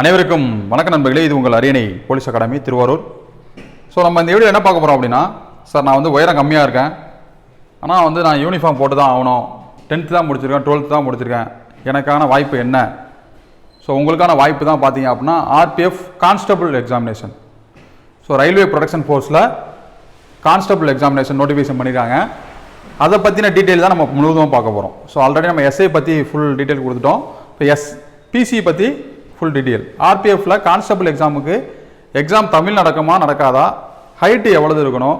அனைவருக்கும் வணக்க நண்பர்களே இது உங்கள் அரியணை போலீஸ் அகாடமி திருவாரூர். ஸோ நம்ம இந்த வீடியோ என்ன பார்க்க போகிறோம் அப்படின்னா சார் நான் வந்து உயரம் கம்மியாக இருக்கேன். ஆனால் வந்து நான் யூனிஃபார்ம் போட்டு தான் ஆகணும். டென்த்து தான் முடிச்சிருக்கேன் டுவெல்த்து தான் முடிச்சிருக்கேன். எனக்கான வாய்ப்பு என்ன? ஸோ உங்களுக்கான வாய்ப்பு தான் பார்த்தீங்க அப்படின்னா RPF constable examination so railway protection ஃபோர்ஸில் constable examination notification பண்ணியிருக்காங்க அதை பற்றின டீட்டெயில் தான் நம்ம முழுவதும் பார்க்க போகிறோம் ஸோ ஆல்ரெடி நம்ம எஸ்ஐ பற்றி ஃபுல் டீட்டெயில் கொடுத்துட்டோம். இப்போ எஸ் பிசி பற்றி ஃபுல் டீட்டெயில் ஆர்பிஎஃப்பில் கான்ஸ்டபிள் எக்ஸாமுக்கு எக்ஸாம் தமிழ் நடக்குமா நடக்காதா? ஹைட்டு எவ்வளவு இருக்கணும்?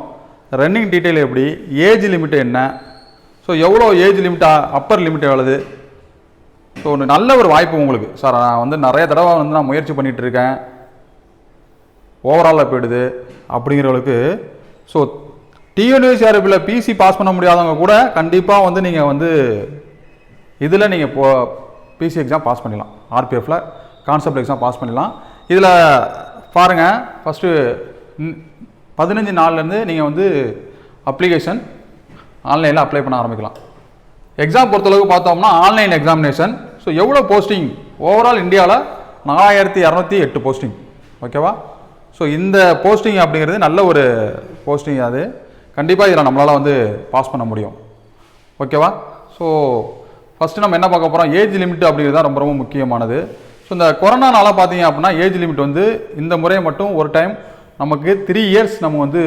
ரன்னிங் டீட்டெயில் எப்படி? ஏஜ் லிமிட் என்ன? ஸோ எவ்வளோ ஏஜ் லிமிட்டா அப்பர் லிமிட் எவ்வளவு? ஸோ ஒன்று நல்ல ஒரு வாய்ப்பு உங்களுக்கு. சார் நான் வந்து நிறைய தடவை வந்து நான் முயற்சி பண்ணிகிட்டு இருக்கேன். ஓவராலாக போயிடுது. அப்படிங்கிறவங்களுக்கு ஸோ டிஎன்யூசிஆர்பியில் பிசி பாஸ் பண்ண முடியாதவங்க கூட கண்டிப்பாக வந்து நீங்கள் வந்து இதில் நீங்கள் போ பிசி எக்ஸாம் பாஸ் பண்ணிடலாம். ஆர்பிஎஃப்பில் கான்செப்ட் எக்ஸாம் பாஸ் பண்ணிடலாம். இதில் பாருங்கள் ஃபஸ்ட்டு பதினஞ்சு நாள்லேருந்து நீங்கள் வந்து அப்ளிகேஷன் ஆன்லைனில் அப்ளை பண்ண ஆரம்பிக்கலாம். எக்ஸாம் பொறுத்தளவுக்கு பார்த்தோம்னா ஆன்லைன் எக்ஸாமினேஷன் ஸோ எவ்வளோ போஸ்டிங் ஓவரால் இந்தியாவில் நாலாயிரத்தி இரநூத்தி எட்டு போஸ்டிங் ஓகேவா ஸோ இந்த போஸ்டிங் அப்படிங்கிறது நல்ல ஒரு போஸ்டிங் அது. கண்டிப்பாக இதில் நம்மளால் வந்து பாஸ் பண்ண முடியும். ஓகேவா ஸோ ஃபஸ்ட்டு நம்ம என்ன பார்க்க போகிறோம் ஏஜ் லிமிட் அப்படிங்கிறது தான் ரொம்ப ரொம்ப முக்கியமானது. ஸோ இந்த கொரோனானால பார்த்தீங்க அப்படின்னா ஏஜ் லிமிட் வந்து இந்த முறை மட்டும் ஒரு டைம் நமக்கு த்ரீ இயர்ஸ் நம்ம வந்து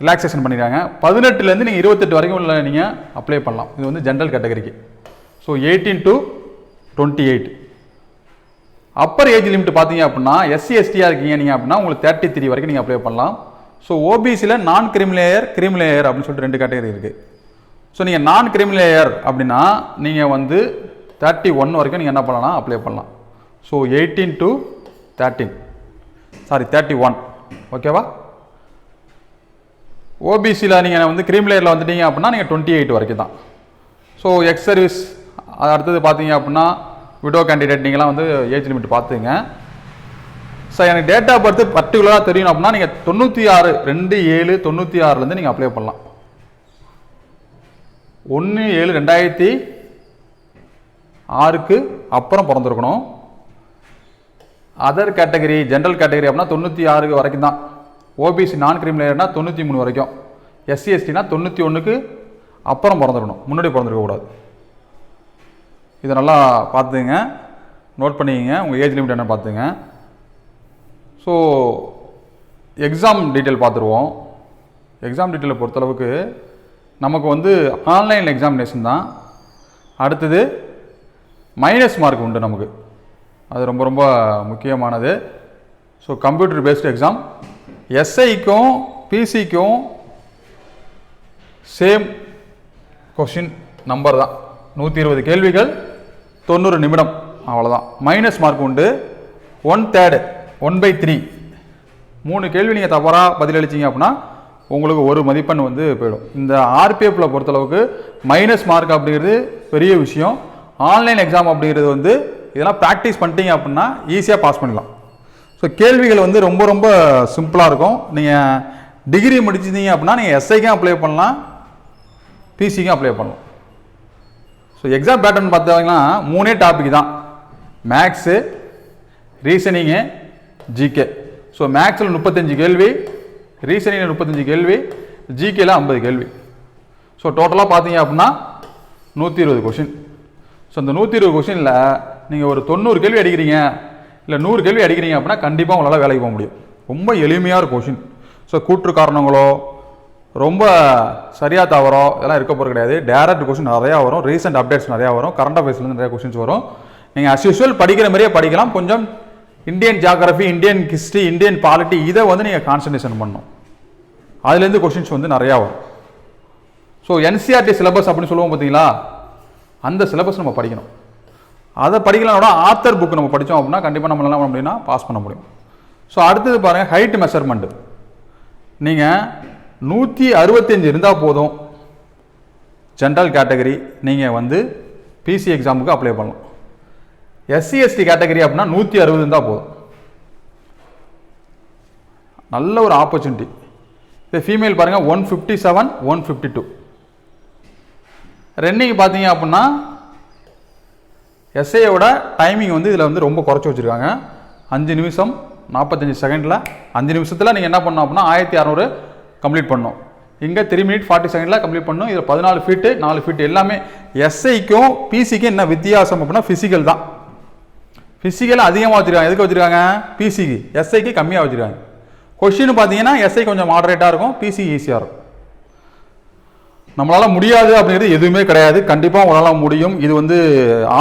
ரிலாக்ஸேஷன் பண்ணிடுறாங்க பதினெட்டுலேருந்து நீங்கள் இருபத்தெட்டு வரைக்கும் உள்ள நீங்கள் அப்ளை பண்ணலாம். இது வந்து ஜென்ரல் கேட்டகரிக்கு so eighteen to twenty eight upper age limit பார்த்தீங்க அப்படின்னா எஸ்சி எஸ்டியாக இருக்கீங்க நீங்கள் அப்படின்னா உங்களுக்கு தேர்ட்டி த்ரீ வரைக்கும் நீங்கள் அப்ளை பண்ணலாம். ஸோ ஓபிசியில் நான் கிரிமிலேயர் கிரிமிலேயர் அப்படின்னு சொல்லிட்டு ரெண்டு கேட்டகரி இருக்குது ஸோ நீங்கள் நான் கிரிமிலேயர் அப்படின்னா நீங்கள் வந்து தேர்ட்டி ஒன் வரைக்கும் நீங்கள் என்ன பண்ணலாம்? அப்ளை பண்ணலாம். So eighteen to thirteen sorry thirty one ஓகேவா ஓபிசியில் நீங்கள் வந்து க்ரீம் லேயரில் வந்துட்டீங்க அப்படின்னா நீங்கள் டுவெண்ட்டி எயிட் வரைக்கும் தான். ஸோ எக்ஸ் சர்வீஸ் அடுத்தது பார்த்தீங்க அப்படின்னா விடோ கேண்டிடேட் நீங்களாம் வந்து ஏஜ் லிமிட் பார்த்துங்க. சார் எனக்கு டேட் ஆஃப் பர்த் பர்டிகுலராக தெரியணும் அப்படின்னா நீங்கள் தொண்ணூற்றி ஆறு ரெண்டு ஏழு தொண்ணூற்றி ஆறுலேருந்து நீங்கள் அப்ளை பண்ணலாம். ஒன்று ஏழு ரெண்டாயிரத்தி ஆறுக்கு அப்புறம் பிறந்திருக்கணும். அதர் கேட்டகரி ஜென்ரல் கேட்டகரி அப்படின்னா தொண்ணூற்றி ஆறு வரைக்கும் தான். ஓபிசி நான் கிரிமினல்னா தொண்ணூற்றி மூணு வரைக்கும். எஸ்சி எஸ்டினா தொண்ணூற்றி ஒன்றுக்கு அப்புறம் பிறந்திருக்கணும். முன்னாடி பிறந்திருக்கக்கூடாது இதை நல்லா பார்த்துங்க நோட் பண்ணிக்கங்க. உங்கள் ஏஜ் லிமிட் என்ன பார்த்துங்க ஸோ எக்ஸாம் டீட்டெயில் பார்த்துருவோம். எக்ஸாம் டீட்டெயிலை பொறுத்தளவுக்கு நமக்கு வந்து ஆன்லைன் எக்ஸாமினேஷன் தான். அடுத்தது மைனஸ் மார்க் உண்டு நமக்கு. அது ரொம்ப ரொம்ப முக்கியமானது. ஸோ கம்ப்யூட்டர் பேஸ்டு எக்ஸாம் எஸ்ஐக்கும் பிசிக்கும் சேம் கொஷின் நம்பர் தான். நூற்றி இருபது கேள்விகள் தொண்ணூறு நிமிடம். அவ்வளோதான் மைனஸ் மார்க் உண்டு. One third one by three மூணு கேள்வி நீங்கள் தவறாக பதிலளிச்சீங்க அப்படின்னா உங்களுக்கு ஒரு மதிப்பெண் வந்து போயிடும். இந்த ஆர்பிஎஃப்பில் பொறுத்தளவுக்கு மைனஸ் மார்க் அப்படிங்கிறது பெரிய விஷயம். ஆன்லைன் எக்ஸாம் அப்படிங்கிறது வந்து இதெல்லாம் ப்ராக்டிஸ் பண்ணிட்டீங்க அப்படின்னா ஈஸியாக பாஸ் பண்ணலாம் ஸோ கேள்விகள் வந்து ரொம்ப ரொம்ப சிம்பிளாக இருக்கும். நீங்கள் டிகிரி முடிச்சிருந்தீங்க அப்படின்னா நீங்கள் எஸ்ஐக்கும் அப்ளை பண்ணலாம் பிசிக்கும் அப்ளை பண்ணலாம். ஸோ எக்ஸாம் பேட்டர்ன் பார்த்தீங்கன்னா மூணே டாபிக் தான். மேக்ஸு ரீசனிங்கு ஜிகே ஸோ மேக்ஸில் முப்பத்தஞ்சு கேள்வி ரீசனிங்கில் முப்பத்தஞ்சு கேள்வி ஜிகேல ஐம்பது கேள்வி. ஸோ டோட்டலாக பார்த்தீங்க அப்படின்னா நூற்றி இருபது கொஷின் ஸோ இந்த நூற்றி இருபது கொஷினில் நீங்கள் ஒரு தொண்ணூறு கேள்வி அடிக்கிறீங்க இல்லை நூறு கேள்வி அடிக்கிறீங்க அப்படின்னா கண்டிப்பாக உங்களால் வேலைக்கு போக முடியும். ரொம்ப எளிமையாக ஒரு கொஷின் ஸோ கூற்று காரணங்களோ ரொம்ப சரியாக தவறோ இதெல்லாம் இருக்க போகிறது கிடையாது. டேரக்ட் கொஷின் நிறையா வரும். ரீசெண்ட் அப்டேட்ஸ் நிறையா வரும். கரண்ட் அஃபேர்ஸ்லேருந்து நிறைய கொஷின்ஸ் வரும். நீங்கள் அஸ் யூஸ்வல் படிக்கிற மாதிரியே படிக்கலாம். கொஞ்சம் Indian geography Indian history Indian polity இதை வந்து நீங்கள் கான்சன்ட்ரேஷன் பண்ணும். அதுலேருந்து கொஷின்ஸ் வந்து நிறையா வரும். ஸோ என்சிஆர்டி சிலபஸ் அப்படின்னு சொல்லுவோம் பார்த்தீங்களா? அந்த சிலபஸ் நம்ம படிக்கணும். அதை படிக்கலனோட ஆத்தர் புக் நம்ம படித்தோம் அப்படின்னா கண்டிப்பாக நம்ம என்ன பண்ண பாஸ் பண்ண முடியும். ஸோ அடுத்தது பாருங்கள் ஹைட் மெஷர்மெண்ட்டு நீங்கள் நூற்றி அறுபத்தஞ்சு இருந்தால் போதும். ஜென்ரல் கேட்டகரி நீங்கள் வந்து பிசி எக்ஸாமுக்கு அப்ளை பண்ணலாம். எஸ்சி எஸ்டி கேட்டகரி அப்படின்னா நூற்றி அறுபது இருந்தால் போதும். நல்ல ஒரு ஆப்பர்ச்சுனிட்டி இது ஃபீமேல் பாருங்கள் one fifty seven one fifty two running பார்த்தீங்க அப்படின்னா எஸ்ஐயோட டைமிங் வந்து இதில் வந்து ரொம்ப குறைச்சி வச்சுருக்காங்க. அஞ்சு நிமிஷம் நாற்பத்தஞ்சு செகண்டில் அஞ்சு நிமிஷத்தில் நீங்கள் என்ன பண்ணணும் அப்படின்னா ஆயிரத்தி அறநூறு கம்ப்ளீட் பண்ணோம் இங்கே த்ரீ மினிட் ஃபார்ட்டி செகண்டில் கம்ப்ளீட் பண்ணணும். இதில் பதினாலு ஃபீட்டு நாலு ஃபீட்டு எல்லாமே எஸ்ஐக்கும் பிசிக்கும் என்ன வித்தியாசம் அப்படின்னா ஃபிசிக்கல் தான். ஃபிசிக்கல் அதிகமாக வச்சுருக்காங்க. எதுக்கு வச்சுருக்காங்க? பிசிக்கு எஸ்ஐக்கு கம்மியாக வச்சுருக்காங்க. கொஷின் பார்த்தீங்கன்னா எஸ்ஐ கொஞ்சம் மாடரேட்டாக இருக்கும். பிசி ஈஸியாக இருக்கும். நம்மளால் முடியாது அப்படிங்கிறது எதுவுமே கிடையாது. கண்டிப்பாக உங்களால் முடியும். இது வந்து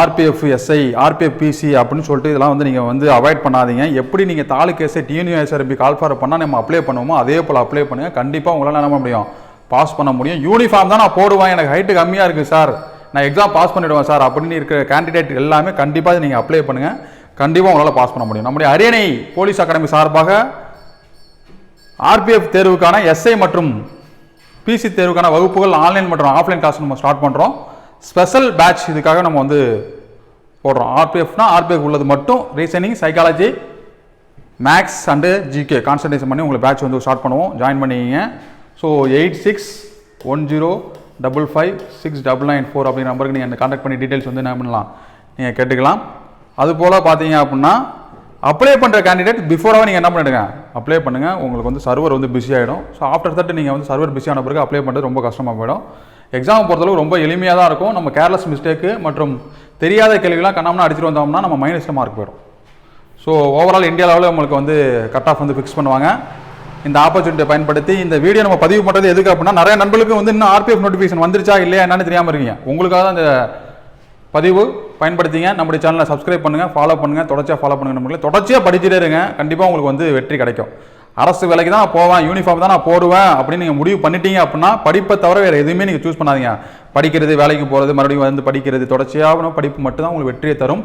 ஆர்பிஎஃப் எஸ்ஐ ஆர்பிஎஃப் பிசி அப்படின்னு சொல்லிட்டு இதெல்லாம் வந்து நீங்கள் வந்து அவாய்ட் பண்ணாதீங்க. எப்படி நீங்கள் தாலுக்கு எஸ்ஐ டிஎன்யூஎஸ்ஆர்பி கால்ஃபார் பண்ணால் நம்ம அப்ளை பண்ணுவோமோ அதே போல் அப்ளை பண்ணுங்கள் கண்டிப்பாக உங்களால் என்ன முடியும்? பாஸ் பண்ண முடியும். யூனிஃபார்ம் தான் நான் போடுவேன். எனக்கு ஹைட்டு கம்மியாக இருக்குது சார் நான் எக்ஸாம் பாஸ் பண்ணிவிடுவேன் சார் அப்படின்னு இருக்கிற கேண்டிடேட் எல்லாமே கண்டிப்பாக நீங்கள் அப்ளை பண்ணுங்கள் கண்டிப்பாக உங்களால் பாஸ் பண்ண முடியும். நம்முடைய அரியணை போலீஸ் அகாடமி சார்பாக ஆர்பிஎஃப் தேர்வுக்கான எஸ்ஐ மற்றும் பிசி தேர்வுக்கான வகுப்புகள் ஆன்லைன் மற்றும் ஆஃப்லைன் கிளாஸ் நம்ம ஸ்டார்ட் பண்ணுறோம் ஸ்பெஷல் பேட்ச் இதுக்காக நம்ம வந்து போடுறோம். ஆர்பிஎஃப்னா ஆர்பிஎஃப் உள்ளது மட்டும். Reasoning psychology maths and GK concentration பண்ணி உங்களை பேட்ச் வந்து ஸ்டார்ட் பண்ணுவோம். ஜாயின் பண்ணிக்கிங்க. So eight six one zero double five six double nine four அப்படிங்கிற நம்பருக்கு நீங்கள் அந்த கான்டாக்ட் பண்ணி டீட்டெயில்ஸ் வந்து என்ன பண்ணலாம்? நீங்கள் கேட்டுக்கலாம். அதுபோல் பார்த்தீங்க அப்படின்னா அப்ளை பண்ணுற கேண்டிடேட் பிஃபோராக நீங்கள் என்ன பண்ணிடுங்க? அப்ளை பண்ணுங்கள் உங்களுக்கு வந்து சர்வர் வந்து பிஸி ஆகிடும் ஸோ ஆஃப்டர் தட் நீங்கள் வந்து சர்வர் பிஸி ஆன பிறகு அப்ளை பண்ணுறது ரொம்ப கஷ்டமாக போயிடும். எக்ஸாம் பொறுத்தளவு ரொம்ப எளிமையாக தான் இருக்கும். நம்ம கேர்லெஸ் மிஸ்டேக்கு மற்றும் தெரியாத கேள்விலாம் கண்ணாமனா அடிச்சிட்டு வந்தோம்னா நம்ம மைனஸில் மார்க் போயிடும் ஸோ ஓவரால் இந்தியா லெவலில் உங்களுக்கு வந்து கட் ஆஃப் வந்து ஃபிக்ஸ் பண்ணுவாங்க. இந்த ஆப்பர்ச்சுனிட்டியை பயன்படுத்தி இந்த வீடியோ நம்ம பதிவு பண்ணுறது எதுக்கு அப்படின்னா நிறைய நண்பர்களுக்கு வந்து இன்னும் ஆர்பிஎஃப் நோட்டிஃபிகேஷன் வந்துருச்சா இல்லையா என்னன்னு தெரியாமல் இருக்கீங்க. உங்களுக்காக தான் இந்த பதிவு. பயன்படுத்திங்க. நம்முடைய சேனலை சப்ஸ்கிரைப் பண்ணுங்கள் ஃபாலோ பண்ணுங்கள் தொடர்ச்சியாக ஃபாலோ பண்ணுங்க நம்மளே தொடர்ச்சியாக படிச்சுட்டே இருங்க. கண்டிப்பாக உங்களுக்கு வந்து வெற்றி கிடைக்கும். அரசு வேலைக்கு தான் போவேன் யூனிஃபார்ம் தான் நான் போடுவேன் அப்படின்னு நீங்கள் முடிவு பண்ணிட்டீங்க அப்படின்னா படிப்பை தவிர வேறு எதுவுமே நீங்கள் சூஸ் பண்ணாதீங்க. படிக்கிறது வேலைக்கு போகிறது மறுபடியும் வந்து படிக்கிறது தொடர்ச்சியாக படிப்பு மட்டும்தான் உங்களுக்கு வெற்றியை தரும்.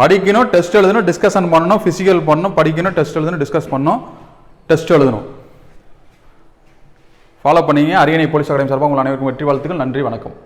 படிக்கணும் டெஸ்ட் எழுதணும் டிஸ்கஷன் பண்ணணும் ஃபிசிக்கல் பண்ணணும் படிக்கணும் டெஸ்ட் எழுதணும் டிஸ்கஸ் பண்ணணும் டெஸ்ட் எழுதணும். ஃபாலோ பண்ணிங்க. அரியணை போலீஸ் அகாடமி சார்பாக உங்கள் அனைவருக்கும் வெற்றி வாழ்த்துக்கள். நன்றி வணக்கம்.